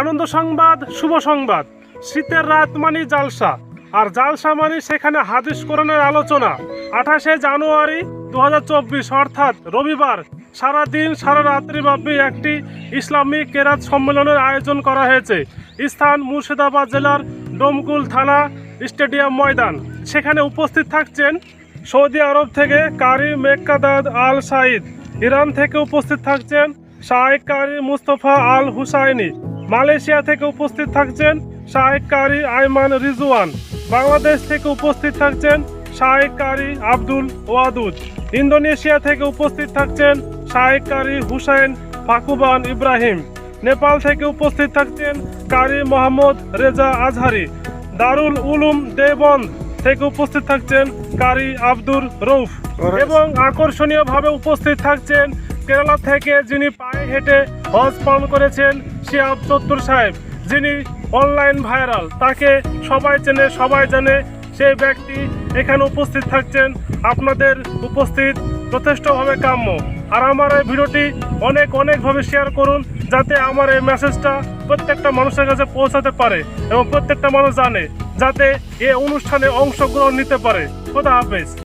আনন্দ সংবাদ, শুভ সংবাদ। শীতের রাত মানে জালসা, আর জালসা মানে সেখানে হাদিস কোরআনের আলোচনা। আঠাশে জানুয়ারি দু হাজার চব্বিশ, অর্থাৎ রবিবার সারা দিন সারা রাত্রিব্যাপী একটি ইসলামিক কেরাত সম্মেলনের আয়োজন করা হয়েছে। স্থান মুর্শিদাবাদ জেলার ডোমকুল থানা স্টেডিয়াম ময়দান। সেখানে উপস্থিত থাকছেন সৌদি আরব থেকে কারি মেক্কাদাদ আল সাইদ ইরান থেকে উপস্থিত থাকছেন শাহেক Qari Mustafa Al Husaini. Malaysia থেকে উপস্থিত থাকছেন শাহেক কারি আইমান রিজওয়ান। বাংলাদেশ থেকে উপস্থিত থাকছেন শাহেক কারি আব্দুল ওয়াদুদ। ইন্দোনেশিয়া থেকে উপস্থিত থাকছেন শাহেক কারি হুসাইন ফাকুবান ইব্রাহিম। নেপাল থেকে উপস্থিত থাকছেন কারি মোহাম্মদ রেজা আজহারি। দারুল উলুম দেবন্দ থেকে উপস্থিত থাকছেন কারি আব্দুর রৌফ এবং আকর্ষণীয়ভাবে উপস্থিত থাকছেন কেরালা থেকে যিনি পায়ে হেঁটে হজ পালন করেছেন শিয়াব চত্তুর সাহেব, যিনি অনলাইন ভাইরাল তাকে সবাই চেনে, সবাই জানে সেই ব্যক্তি এখানে উপস্থিত থাকছেন। আপনাদের উপস্থিত যথেষ্টভাবে কাম্য। আর আমার এই ভিডিওটি অনেক, অনেকভাবে শেয়ার করুন, যাতে আমার এই মেসেজটা প্রত্যেকটা মানুষের কাছে পৌঁছাতে পারে এবং প্রত্যেকটা মানুষ জানে, যাতে এই অনুষ্ঠানে অংশগ্রহণ নিতে পারে। খোদা হাফেজ।